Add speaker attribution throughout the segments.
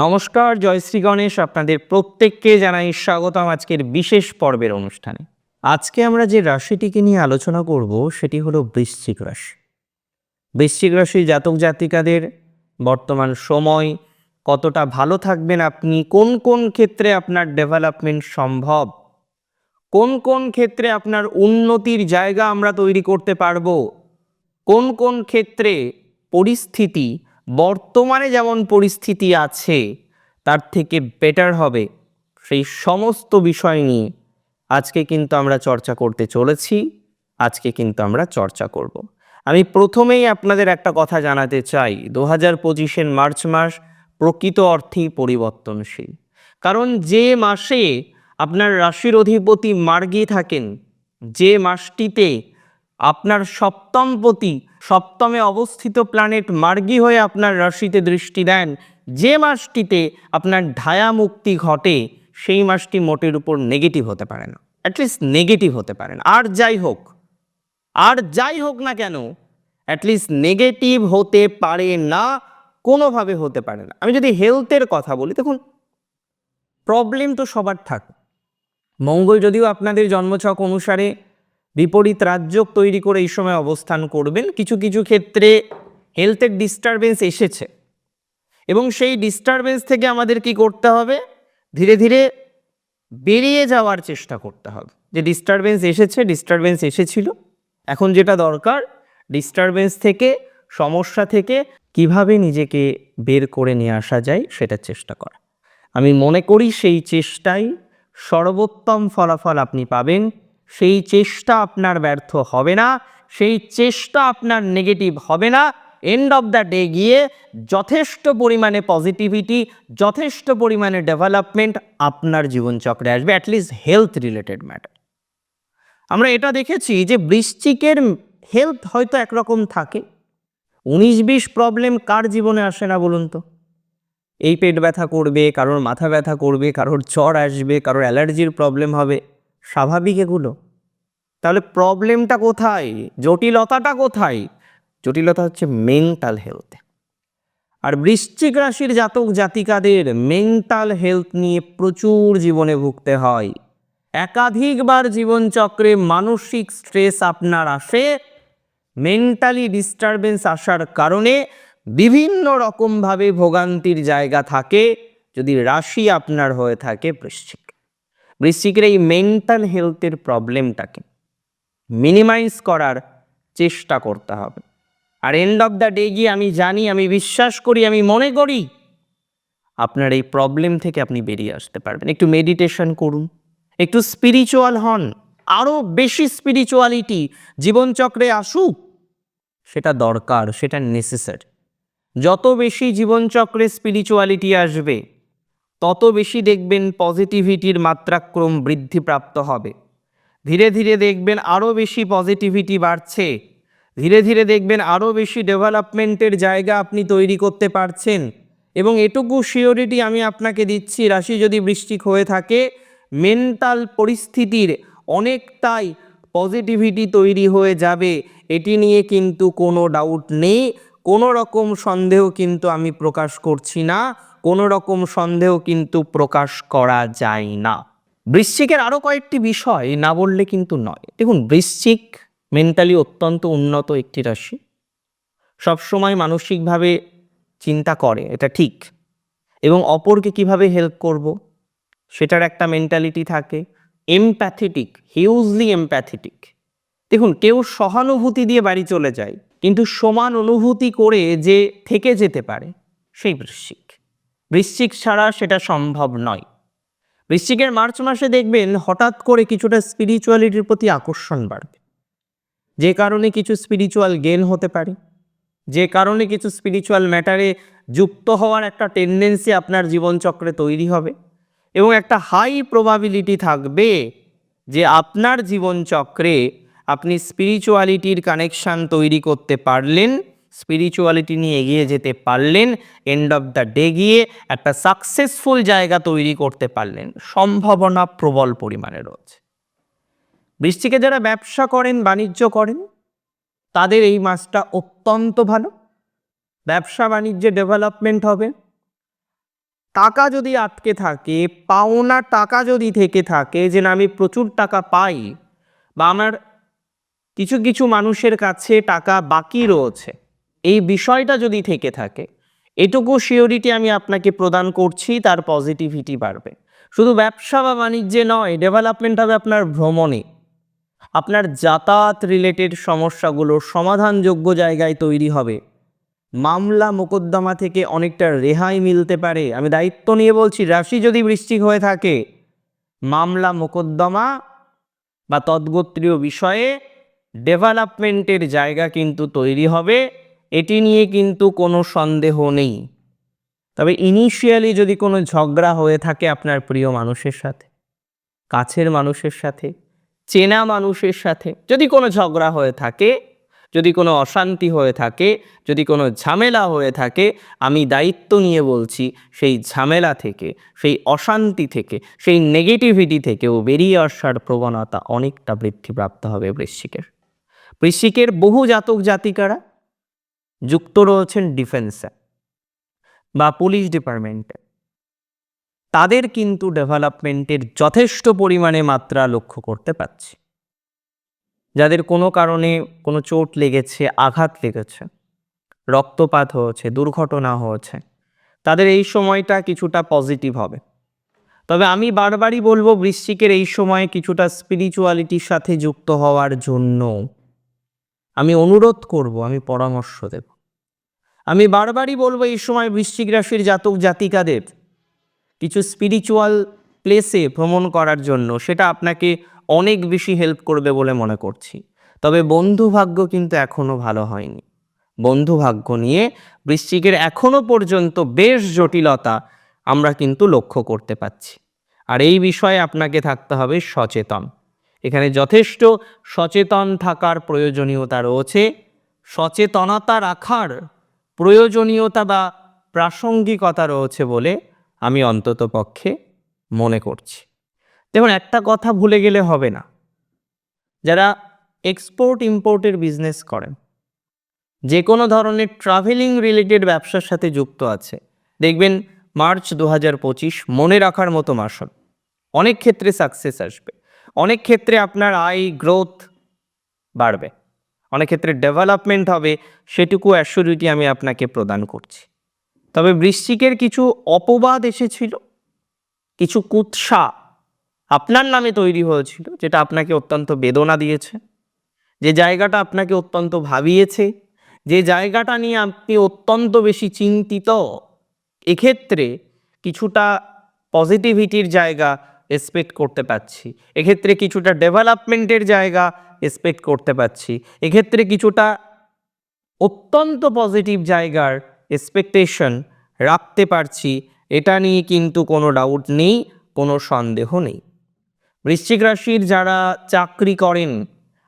Speaker 1: নমস্কার জয়শ্রী গণেশ। আপনাদের প্রত্যেককে জানাই স্বাগতম আজকের বিশেষ পর্বের অনুষ্ঠানে। আজকে আমরা যে রাশিটিকে নিয়ে আলোচনা করব, সেটি হলো বৃশ্চিক রাশি। বৃশ্চিক রাশি জাতক জাতিকাদের বর্তমান সময় কতটা ভালো থাকবেন, আপনি কোন কোন ক্ষেত্রে আপনার ডেভেলপমেন্ট সম্ভব? কোন কোন ক্ষেত্রে আপনার উন্নতির জায়গা আমরা তৈরি করতে পারব? কোন কোন ক্ষেত্রে পরিস্থিতি বর্তমানে যেমন পরিস্থিতি আছে, তার থেকে বেটার হবে। সেই সমস্ত বিষয় নিয়ে আজকে কিন্তু আমরা চর্চা করতে চলেছি। আজকে কিন্তু আমরা চর্চা করব। আমি প্রথমেই আপনাদের একটা কথা জানাতে চাই। দু হাজার পঁচিশের মার্চ মাস প্রকৃত অর্থেই পরিবর্তনশীল। কারণ যে মাসে আপনার রাশির অধিপতি মার্গী থাকেন, যে মাসটিতে আপনার সপ্তম সপ্তমপতি সপ্তমে অবস্থিত প্ল্যানেট মার্গী হয়ে আপনার রাশিতে দৃষ্টি দেন। যে মাসটিতে আপনার ঢায়া মুক্তি ঘটে, সেই মাসটি মোটের উপর নেগেটিভ হতে পারে না। অ্যাটলিস্ট নেগেটিভ হতে পারে না। আর যাই হোক, আর যাই হোক না কেন অ্যাটলিস্ট নেগেটিভ হতে পারে না, কোনোভাবে হতে পারে না। আমি যদি হেলথের কথা বলি, দেখুন প্রবলেম তো সবার থাকে মঙ্গল যদিও আপনাদের জন্মছক অনুসারে বিপরীত রাজ্য তৈরি করে এই সময় অবস্থান করবেন। কিছু কিছু ক্ষেত্রে হেলথের ডিস্টারবেন্স এসেছে। এবং সেই ডিস্টারবেন্স থেকে আমাদের কি করতে হবে? ধীরে ধীরে বেরিয়ে যাওয়ার চেষ্টা করতে হবে। যে ডিস্টারবেন্স এসেছে ডিস্টারবেন্স এসেছিল। এখন যেটা দরকার ডিস্টারবেন্স থেকে, সমস্যা থেকে কীভাবে নিজেকে বের করে নিয়ে আসা যায় সেটার চেষ্টা করা। আমি মনে করি সেই চেষ্টাই সর্বোত্তম ফলাফল আপনি পাবেন। সেই চেষ্টা আপনার ব্যর্থ হবে না, সেই চেষ্টা আপনার নেগেটিভ হবে না। এন্ড অফ দ্য ডে গিয়ে যথেষ্ট পরিমাণে পজিটিভিটি যথেষ্ট পরিমাণে ডেভেলপমেন্ট আপনার জীবনচক্রে আসবে অ্যাটলিস্ট হেলথ রিলেটেড ম্যাটার আমরা এটা দেখেছি যে বৃশ্চিকের হেলথ হয়তো একরকম থাকে। উনিশ বিশ প্রবলেম কার জীবনে আসে না বলুন তো? এই পেট ব্যথা করবে, কারোর মাথা ব্যথা করবে, কারোর জ্বর আসবে, কারোর অ্যালার্জির প্রবলেম হবে। স্বাভাবিক এগুলো। তাহলে প্রবলেমটা কোথায়? জটিলতাটা কোথায়? জটিলতা হচ্ছে মেন্টাল হেলথ আর বৃশ্চিক রাশির জাতক জাতিকাদের মেন্টাল হেলথ নিয়ে প্রচুর জীবনে ভুগতে হয়। একাধিকবার জীবনচক্রে মানসিক স্ট্রেস আপনার আসে মেন্টালি ডিস্টারবেন্স আসার কারণে বিভিন্ন রকমভাবে ভোগান্তির জায়গা থাকে। যদি রাশি আপনার হয়ে থাকে বৃশ্চিক। বৃশ্চিকের এই মেন্টাল হেলথের প্রবলেমটাকে মিনিমাইজ করার চেষ্টা করতে হবে। আর এন্ড অফ দ্য ডে গিয়ে আমি জানি, আমি বিশ্বাস করি, আমি মনে করি আপনার এই প্রবলেম থেকে আপনি বেরিয়ে আসতে পারবেন। একটু মেডিটেশন করুন, একটু স্পিরিচুয়াল হন আরও বেশি স্পিরিচুয়ালিটি জীবনচক্রে আসুক, সেটা দরকার, সেটা নেসেসারি যত বেশি জীবনচক্রে স্পিরিচুয়ালিটি আসবে তত বেশি দেখবেন পজিটিভিটির মাত্রাক্রম বৃদ্ধিপ্রাপ্ত হবে। ধীরে ধীরে দেখবেন আরও বেশি পজিটিভিটি বাড়ছে। ধীরে ধীরে দেখবেন আরও বেশি ডেভেলপমেন্টের জায়গা আপনি তৈরি করতে পারছেন। এবং এটুকু শিওরিটি আমি আপনাকে দিচ্ছি, রাশি যদি বৃষ্টিক হয়ে থাকে মেন্টাল পরিস্থিতির অনেকটাই পজিটিভিটি তৈরি হয়ে যাবে। এটি নিয়ে কিন্তু কোনো ডাউট নেই। কোনো রকম সন্দেহ কিন্তু আমি প্রকাশ করছি না। কোনো রকম সন্দেহ কিন্তু প্রকাশ করা যায় না। বৃশ্চিকের আরও কয়েকটি বিষয় না বললে কিন্তু নয়। দেখুন, বৃশ্চিক মেন্টালি অত্যন্ত উন্নত একটি রাশি। সবসময় মানসিকভাবে চিন্তা করে, এটা ঠিক। এবং অপরকে কীভাবে হেল্প করব, সেটার একটা মেন্টালিটি থাকে। এমপ্যাথেটিক হিউজলি এমপ্যাথেটিক দেখুন, কেউ সহানুভূতি দিয়ে বাড়ি চলে যায়, কিন্তু সমান অনুভূতি করে যে থেকে যেতে পারে, সেই বৃশ্চিক। বৃশ্চিক ছাড়া সেটা সম্ভব নয়। বৃশ্চিকের মার্চ মাসে দেখবেন হঠাৎ করে কিছুটা স্পিরিচুয়ালিটির প্রতি আকর্ষণ বাড়বে। যে কারণে কিছু স্পিরিচুয়াল গেন হতে পারে, যে কারণে কিছু স্পিরিচুয়াল ম্যাটারে যুক্ত হওয়ার একটা টেন্ডেন্সি আপনার জীবনচক্রে তৈরি হবে এবং একটা হাই প্রবাবিলিটি থাকবে যে আপনার জীবনচক্রে আপনি স্পিরিচুয়ালিটির কানেকশান তৈরি করতে পারলেন স্পিরিচুয়ালিটি নিয়ে এগিয়ে যেতে পারলেন এন্ড অফ দ্য ডে গিয়ে একটা সাকসেসফুল জায়গা তৈরি করতে পারলেন, সম্ভাবনা প্রবল পরিমাণে রয়েছে। বৃষ্টিকে যারা ব্যবসা করেন, বাণিজ্য করেন, তাদের এই মাসটা অত্যন্ত ভালো। ব্যবসা, বাণিজ্যে ডেভেলপমেন্ট হবে। টাকা যদি আটকে থাকে, পাওনা টাকা যদি থেকে থাকে, যে না আমি প্রচুর টাকা পাই, বা আমার কিছু কিছু মানুষের কাছে টাকা বাকি রয়েছে এই বিষয়টা যদি থেকে থাকে, এটুকু সিওরিটি আমি আপনাকে প্রদান করছি, তার পজিটিভিটি বাড়বে। শুধু ব্যবসা বা বাণিজ্যে নয় ডেভেলপমেন্ট হবে আপনার ভ্রমণে। আপনার যাতায়াত রিলেটেড সমস্যাগুলোর সমাধানযোগ্য জায়গায় তৈরি হবে। মামলা মোকদ্দমা থেকে অনেকটা রেহাই মিলতে পারে। আমি দায়িত্ব নিয়ে বলছি, রাশি যদি বৃশ্চিক হয়ে থাকে, মামলা মোকদ্দমা বা তদ্গোত্রীয় বিষয়ে ডেভেলপমেন্টের জায়গা কিন্তু তৈরি হবে। এটি নিয়ে কিন্তু কোনো সন্দেহ নেই। তবে ইনিশিয়ালি যদি কোনো ঝগড়া হয়ে থাকে আপনার প্রিয় মানুষের সাথে, কাছের মানুষের সাথে, চেনা মানুষের সাথে, যদি কোনো ঝগড়া হয়ে থাকে, যদি কোনো অশান্তি হয়ে থাকে, যদি কোনো ঝামেলা হয়ে থাকে, আমি দায়িত্ব নিয়ে বলছি সেই ঝামেলা থেকে, সেই অশান্তি থেকে, সেই নেগেটিভিটি থেকেও বেরিয়ে আসার প্রবণতা অনেকটা বৃদ্ধিপ্রাপ্ত হবে বৃশ্চিকের। বৃশ্চিকের বহু জাতক জাতিকারা যুক্ত রয়েছেন ডিফেন্সে বা পুলিশ ডিপার্টমেন্টে তাদের কিন্তু ডেভেলপমেন্টের যথেষ্ট পরিমাণে মাত্রা লক্ষ্য করতে পারছি। যাদের কোনো কারণে কোনো চোট লেগেছে, আঘাত লেগেছে, রক্তপাত হয়েছে, দুর্ঘটনা হয়েছে, তাদের এই সময়টা কিছুটা পজিটিভ হবে। তবে আমি বারবারই বলব, বৃশ্চিকের এই সময়ে কিছুটা স্পিরিচুয়ালিটির সাথে যুক্ত হওয়ার জন্য আমি অনুরোধ করব, আমি পরামর্শ দেব। আমি বারবারই বলব এই সময় বৃশ্চিক রাশির জাতক জাতিকাদের কিছু স্পিরিচুয়াল প্লেসে ভ্রমণ করার জন্য সেটা আপনাকে অনেক বেশি হেল্প করবে বলে মনে করছি। তবে বন্ধু ভাগ্য কিন্তু এখনও ভালো হয়নি। বন্ধু ভাগ্য নিয়ে বৃশ্চিকের এখনও পর্যন্ত বেশ জটিলতা আমরা কিন্তু লক্ষ্য করতে পাচ্ছি আর এই বিষয়ে আপনাকে থাকতে হবে সচেতন। এখানে যথেষ্ট সচেতন থাকার প্রয়োজনীয়তা রয়েছে। সচেতনতা রাখার প্রয়োজনীয়তা বা প্রাসঙ্গিকতা রয়েছে বলে আমি অন্তত পক্ষে মনে করছি। দেখুন, একটা কথা ভুলে গেলে হবে না। যারা এক্সপোর্ট ইম্পোর্টের বিজনেস করেন যে কোনো ধরনের ট্রাভেলিং রিলেটেড ব্যবসার সাথে যুক্ত আছে, দেখবেন মার্চ দু হাজার পঁচিশ মনে রাখার মতো মাস অনেক ক্ষেত্রে সাকসেস আসবে। অনেক ক্ষেত্রে আপনার আয় গ্রোথ বাড়বে। অনেক ক্ষেত্রে ডেভেলপমেন্ট হবে, সেটুকু অ্যাসিউরিটি আমি আপনাকে প্রদান করছি। তবে বৃশ্চিকের কিছু অপবাদ এসেছিল, কিছু কুৎসা আপনার নামে তৈরি হয়েছিল, যেটা আপনাকে অত্যন্ত বেদনা দিয়েছে, যে জায়গাটা আপনাকে অত্যন্ত ভাবিয়েছে, যে জায়গাটা নিয়ে আপনি অত্যন্ত বেশি চিন্তিত, এক্ষেত্রে কিছুটা পজিটিভিটির জায়গা এক্সপেক্ট করতে পারছি। এক্ষেত্রে কিছুটা ডেভেলপমেন্টের জায়গা এক্সপেক্ট করতে পারছি। এক্ষেত্রে কিছুটা অত্যন্ত পজিটিভ জায়গার এক্সপেকটেশন রাখতে পারছি। এটা নিয়ে কিন্তু কোনো ডাউট নেই, কোনো সন্দেহ নেই। বৃশ্চিক রাশির যারা চাকরি করেন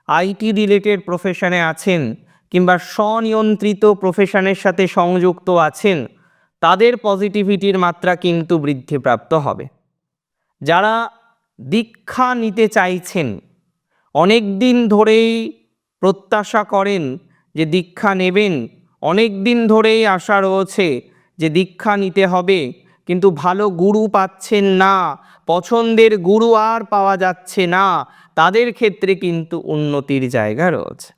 Speaker 1: আইটি রিলেটেড প্রফেশনে আছেন কিংবা স্বনিয়ন্ত্রিত প্রফেশনের সাথে সংযুক্ত আছেন, তাদের পজিটিভিটির মাত্রা কিন্তু বৃদ্ধিপ্রাপ্ত হবে। যারা দীক্ষা নিতে চাইছেন অনেক দিন ধরেই প্রত্যাশা করেন যে দীক্ষা নেবেন। অনেক দিন ধরেই আশা রয়েছে যে দীক্ষা নিতে হবে, কিন্তু ভালো গুরু পাচ্ছেন না, পছন্দের গুরু আর পাওয়া যাচ্ছে না। তাদের ক্ষেত্রে কিন্তু উন্নতির জায়গা রয়েছে।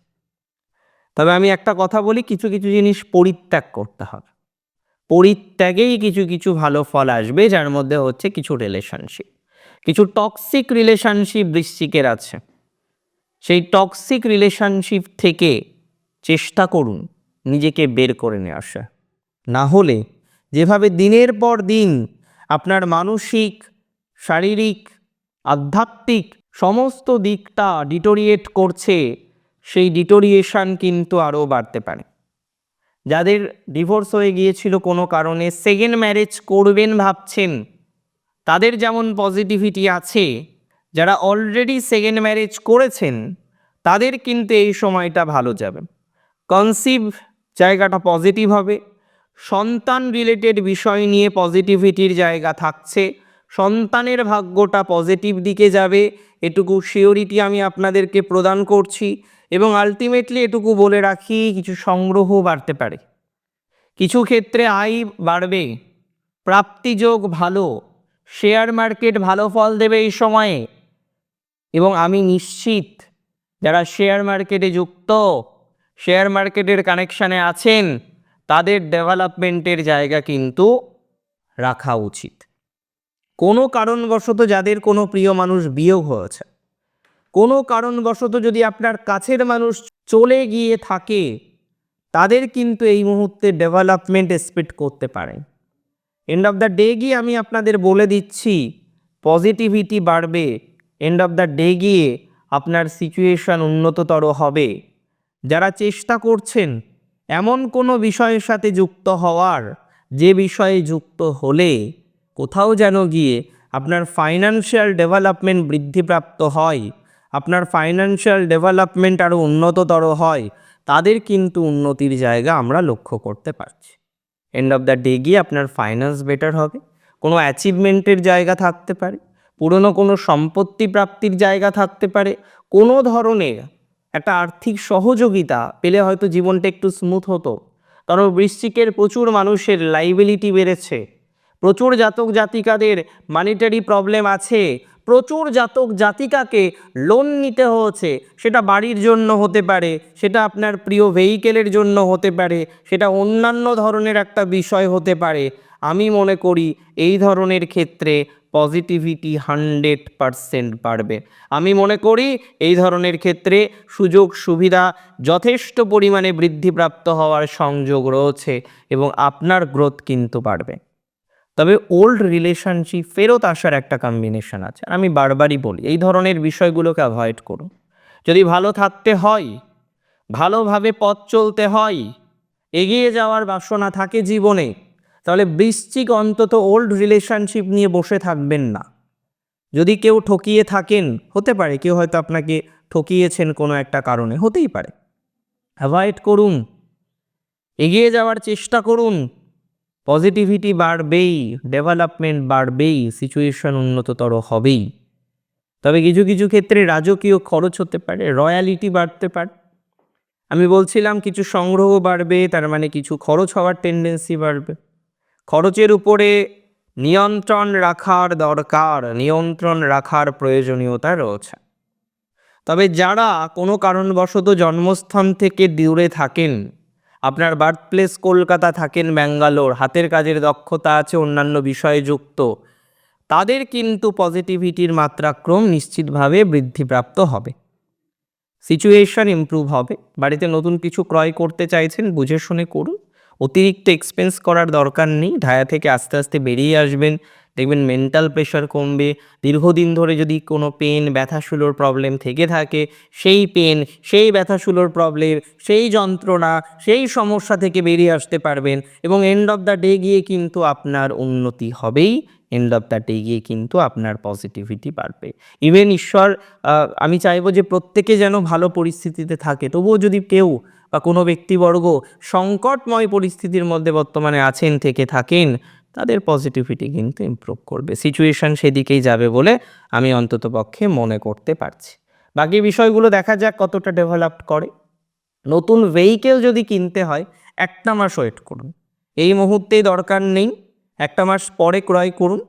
Speaker 1: তবে আমি একটা কথা বলি, কিছু কিছু জিনিস পরিত্যাগ করতে হবে। পরিত্যাগেই কিছু কিছু ভালো ফল আসবে, যার মধ্যে হচ্ছে কিছু রিলেশনশিপ কিছু টক্সিক রিলেশনশিপ বৃশ্চিকের আছে। সেই টক্সিক রিলেশনশিপ থেকে চেষ্টা করুন নিজেকে বের করে নিয়ে আসা। না হলে যেভাবে দিনের পর দিন আপনার মানসিক, শারীরিক, আধ্যাত্মিক সমস্ত দিকটা ডিটোরিয়েট করছে, সেই ডিটোরিয়েশন কিন্তু আরও বাড়তে পারে। যাদের ডিভোর্স হয়ে গিয়েছিল কোনো কারণে সেকেন্ড ম্যারেজ করবেন ভাবছেন, তাদের যেমন পজিটিভিটি আছে যারা অলরেডি সেকেন্ড ম্যারেজ করেছেন, তাদের কিন্তু এই সময়টা ভালো যাবে। কনসিভ জায়গাটা পজিটিভ হবে, সন্তান রিলেটেড বিষয় নিয়ে পজিটিভিটির জায়গা থাকছে, সন্তানের ভাগ্যটা পজিটিভ দিকে যাবে, এটুকু শিওরিটি আমি আপনাদেরকে প্রদান করছি এবং আলটিমেটলি এটুকু বলে রাখি, কিছু সংগ্রহ বাড়তে পারে। কিছু ক্ষেত্রে আয় বাড়বে প্রাপ্তিযোগ ভালো শেয়ার মার্কেট ভালো ফল দেবে এই সময়ে এবং আমি নিশ্চিত যারা শেয়ার মার্কেটে যুক্ত শেয়ার মার্কেটের কানেকশানে আছেন, তাদের ডেভেলপমেন্টের জায়গা কিন্তু রাখা উচিত। কোনো কারণবশত যাদের কোনো প্রিয় মানুষ বিয়োগ হয়েছে, কোনো কারণবশত যদি আপনার কাছের মানুষ চলে গিয়ে থাকে, তাদের কিন্তু এই মুহূর্তে ডেভেলপমেন্ট এক্সপেক্ট করতে পারে এন্ড অফ দ্য ডে গিয়ে আমি আপনাদের বলে দিচ্ছি পজিটিভিটি বাড়বে এন্ড অফ দ্য ডে গিয়ে আপনার সিচুয়েশন উন্নততর হবে। যারা চেষ্টা করছেন এমন কোনো বিষয়ের সাথে যুক্ত হওয়ার, যে বিষয়ে যুক্ত হলে কোথাও যেন গিয়ে আপনার ফাইন্যান্সিয়াল ডেভেলপমেন্ট বৃদ্ধিপ্রাপ্ত হয়, আপনার ফাইন্যান্সিয়াল ডেভেলপমেন্ট আরও উন্নততর হয়, তাদের কিন্তু উন্নতির জায়গা আমরা লক্ষ্য করতে পারছি। এন্ড অফ দ্য ডে গিয়ে আপনার ফাইন্যান্স বেটার হবে, কোনো অ্যাচিভমেন্টের জায়গা থাকতে পারে। পুরনো কোনো সম্পত্তি প্রাপ্তির জায়গা থাকতে পারে। কোনো ধরনের একটা আর্থিক সহযোগিতা পেলে হয়তো জীবনটা একটু স্মুথ হতো। কারণ বৃশ্চিকের প্রচুর মানুষের লাইবিলিটি বেড়েছে। প্রচুর জাতক জাতিকাদের মানিটারি প্রবলেম আছে। প্রচুর জাতক জাতিকাকে লোন নিতে হয়েছে সেটা বাড়ির জন্য হতে পারে, সেটা আপনার প্রিয় ভেহিকেলের জন্য হতে পারে, সেটা অন্যান্য ধরনের একটা বিষয় হতে পারে। আমি মনে করি এই ধরনের ক্ষেত্রে পজিটিভিটি হান্ড্রেড পারসেন্ট বাড়বে। আমি মনে করি এই ধরনের ক্ষেত্রে সুযোগ সুবিধা যথেষ্ট পরিমাণে বৃদ্ধিপ্রাপ্ত হওয়ার সংযোগ রয়েছে এবং আপনার গ্রোথ কিন্তু বাড়বে। তবে ওল্ড রিলেশনশিপ ফেরত আসার একটা কম্বিনেশন আছে। আমি বারবারই বলি, এই ধরনের বিষয়গুলোকে অ্যাভয়েড করুন। যদি ভালো থাকতে হয়, ভালোভাবে পথ চলতে হয়, এগিয়ে যাওয়ার বাসনা থাকে জীবনে তাহলে বৃশ্চিক অন্তত ওল্ড রিলেশনশিপ নিয়ে বসে থাকবেন না। যদি কেউ ঠকিয়ে থাকেন, হতে পারে, কেউ হয়তো আপনাকে ঠকিয়েছেন কোনো একটা কারণে, হতেই পারে। অ্যাভয়েড করুন। এগিয়ে যাওয়ার চেষ্টা করুন। পজিটিভিটি বাড়বেই ডেভেলপমেন্ট বাড়বেই সিচুয়েশন উন্নততর হবেই। তবে কিছু কিছু ক্ষেত্রে রাজকীয় খরচ হতে পারে রয়্যালিটি বাড়তে পারে। আমি বলছিলাম, কিছু সংগ্রহ বাড়বে, তার মানে কিছু খরচ হওয়ার টেন্ডেন্সি বাড়বে। খরচের উপরে নিয়ন্ত্রণ রাখার দরকার, নিয়ন্ত্রণ রাখার প্রয়োজনীয়তা রয়েছে। তবে যারা কোনো কারণবশত জন্মস্থান থেকে দূরে থাকেন, আপনার বার্থ প্লেস কলকাতা থাকেন, ব্যাঙ্গালোর, হাতের কাজের দক্ষতা আছে, অন্যান্য বিষয়ে যুক্ত, তাদের কিন্তু পজিটিভিটির মাত্রাক্রম নিশ্চিতভাবে বৃদ্ধিপ্রাপ্ত হবে। সিচুয়েশন ইমপ্রুভ হবে। বাড়িতে নতুন কিছু ক্রয় করতে চাইছেন, বুঝে শুনে করুন। অতিরিক্ত এক্সপেন্স করার দরকার নেই। ঢায়া থেকে আস্তে আস্তে বেরিয়ে আসবেন। দেখবেন মেন্টাল প্রেশার কমবে। দীর্ঘদিন ধরে যদি কোনো পেন ব্যথাশুলোর প্রবলেম থেকে থাকে, সেই পেন সেই ব্যথাশুলোর প্রবলেম সেই যন্ত্রণা, সেই সমস্যা থেকে বেরিয়ে আসতে পারবেন এবং এন্ড অফ দ্য ডে গিয়ে কিন্তু আপনার উন্নতি হবেই। এন্ড অফ দ্য ডে গিয়ে কিন্তু আপনার পজিটিভিটি বাড়বে। ইভেন ঈশ্বর আমি চাইব যে প্রত্যেকে যেন ভালো পরিস্থিতিতে থাকে। তবুও যদি কেউ বা কোনো ব্যক্তিবর্গ সংকটময় পরিস্থিতির মধ্যে বর্তমানে আছেন, থেকে থাকেন, তাদের পজিটিভিটি কিন্তু ইমপ্রুভ করবে। সিচুয়েশান সেদিকেই যাবে বলে আমি অন্তত পক্ষে মনে করতে পারছি। বাকি বিষয়গুলো দেখা যাক কতটা ডেভেলপ করে। নতুন ভেহিকেল যদি কিনতে হয়, একটা মাস ওয়েট করুন। এই মুহূর্তেই দরকার নেই, একটা মাস পরে ক্রয় করুন।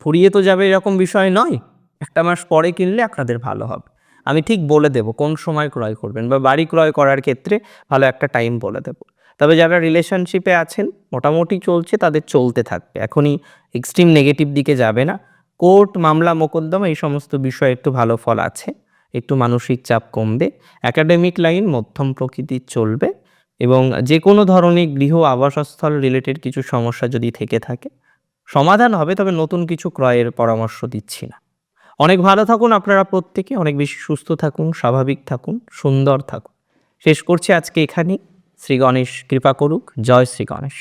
Speaker 1: ফুরিয়ে তো যাবে এরকম বিষয় নয়। একটা মাস পরে কিনলে আপনাদের ভালো হবে। আমি ঠিক বলে দেব কোন সময় ক্রয় করবেন বা বাড়ি ক্রয় করার ক্ষেত্রে ভালো একটা টাইম বলে দেব। তবে যারা রিলেশনশিপে আছেন, মোটামুটি চলছে, তাদের চলতে থাকবে। এখনই এক্সট্রিম নেগেটিভ দিকে যাবে না। কোর্ট, মামলা, মোকদ্দমা, এই সমস্ত বিষয়ে একটু ভালো ফল আছে। একটু মানসিক চাপ কমবে। একাডেমিক লাইন মধ্যম প্রকৃতির চলবে এবং যে কোনো ধরনের গৃহ, আবাসস্থল রিলেটেড কিছু সমস্যা যদি থেকে থাকে, সমাধান হবে, তবে নতুন কিছু ক্রয়ের পরামর্শ দিচ্ছি না। অনেক ভালো থাকুন আপনারা প্রত্যেকে, অনেক বেশি সুস্থ থাকুন, স্বাভাবিক থাকুন, সুন্দর থাকুন। শেষ করছি আজকে এখানেই। শ্রী গণেশ, কৃপা করুক। জয় শ্রী গণেশ।